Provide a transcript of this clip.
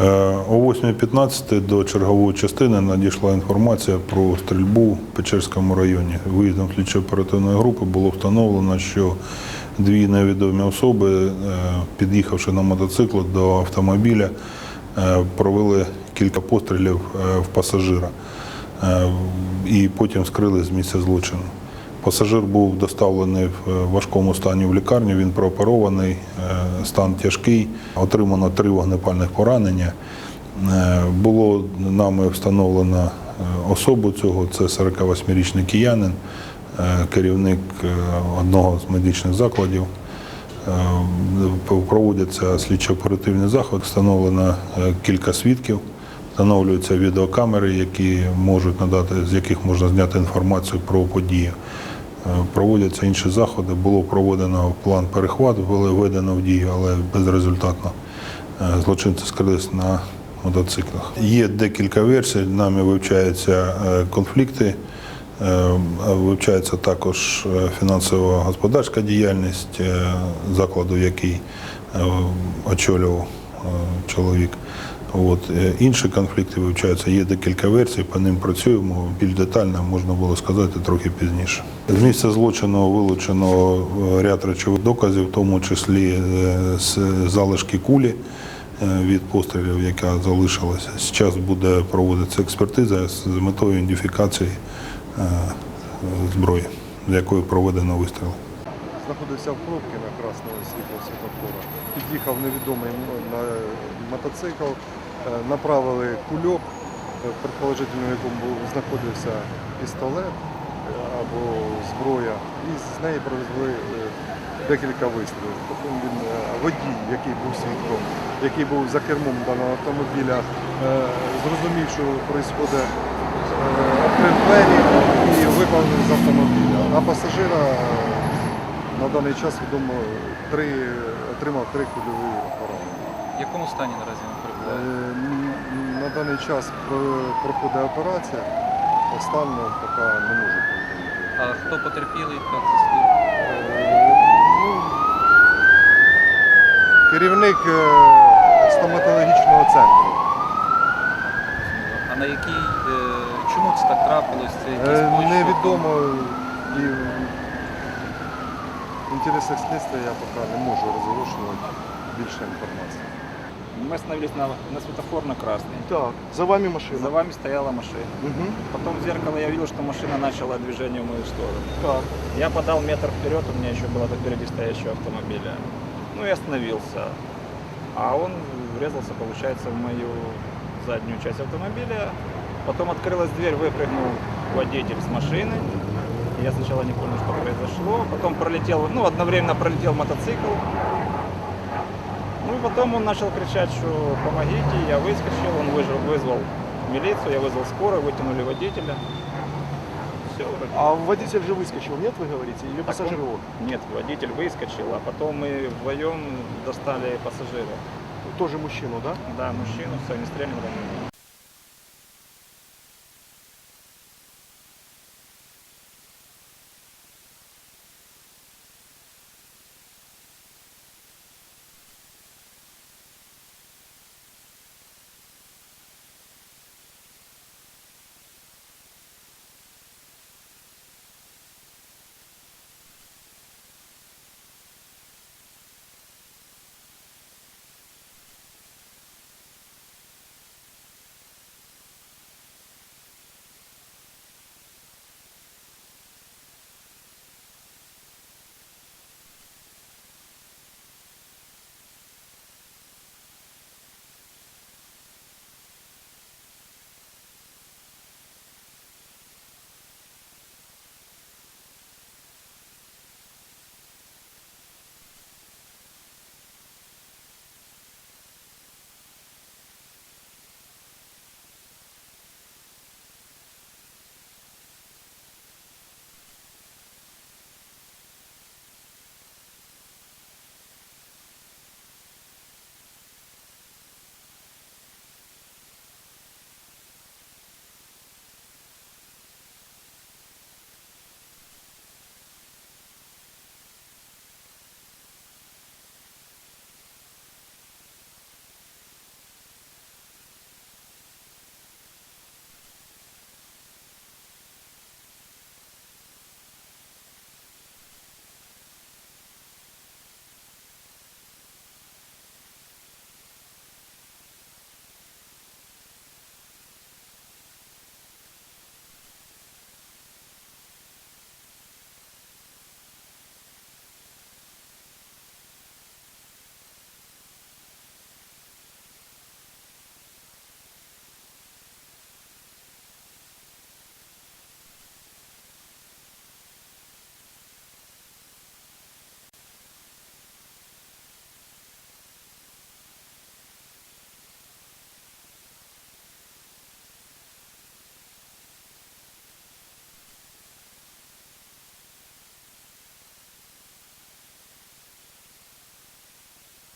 Е, О 8.15 до чергової частини надійшла інформація про стрільбу в Печерському районі. Виїздом слідчо-оперативної групи було встановлено, що дві невідомі особи, е, під'їхавши на мотоциклах до автомобіля, е, провели кілька пострілів в пасажира і потім скрили з місця злочину. Пасажир був доставлений в е, важкому стані в лікарню. Він прооперований, е, стан тяжкий. Отримано три вогнепальних поранення. Е, Було нами встановлено особу цього. Це 48-річний киянин, керівник одного з медичних закладів. Проводяться слідчо-оперативні заходи, встановлено кілька свідків. Встановлюються відеокамери, які можуть надати, з яких можна зняти інформацію про подію. Е, Проводяться інші заходи. Було проведено план перехвату, було введено в дію, але безрезультатно. Е, Злочинці скрились на мотоциклах. Є декілька версій, нами вивчаються е, конфлікти, вивчається також фінансово-господарська діяльність закладу, який очолював чоловік. От. е, Інші конфлікти вивчаються, є декілька версій, по ним працюємо. Більш детально можна було сказати трохи пізніше. З місця злочину вилучено е, ряд речових доказів, в тому числі е, з залишки кулі від пострілів, яка залишилася. Зараз буде проводитися експертиза з метою ідентифікації зброї, з якої проведено вистріл. знаходився в пробці на красному світло світофора. Під'їхав невідомий мотоцикл, направили кульок, е, предположительно, в якому знаходився пістолет е, або зброя, і з неї провели е, декілька вистрілів. Потім він е, водій, який був свідком, який був за кермом даного автомобіля, е, зрозумів, що відбувається, відкрив двері і випав з автомобіля. А пасажира е, на даний час відомо три, отримав три кульові поранення. В якому стані наразі він Е, перебуває? На даний час проходить операція, останнього поки не можу повідомити. А хто потерпілий, як це ну, Керівник е, стоматологічного центру. А на якій, е, чому це так трапилось? Це. Невідомо і в інтересах слідства я поки не можу розголошувати більше інформації. Мы остановились на, на светофор на красный. Так, за вами машина. За вами стояла машина. Угу. Потом в зеркало я видел, что машина начала движение в мою сторону. Так. Я подал метр вперед, у меня еще было до впереди стоящего автомобиля. Ну и остановился. А он врезался, получается, в мою заднюю часть автомобиля. Потом открылась дверь, выпрыгнул водитель с машины. Я сначала не понял, что произошло. Потом пролетел, ну, одновременно пролетел мотоцикл. Ну потом он начал кричать, что помогите, я выскочил, он выжил- вызвал милицию, я вызвал скорую, вытянули водителя. Все, А водитель же выскочил, нет, вы говорите? Или Так пассажир он- его? Нет, водитель выскочил, а потом мы вдвоем достали пассажира. Тоже мужчину, да? Да, мужчину с огнестрельным ранением.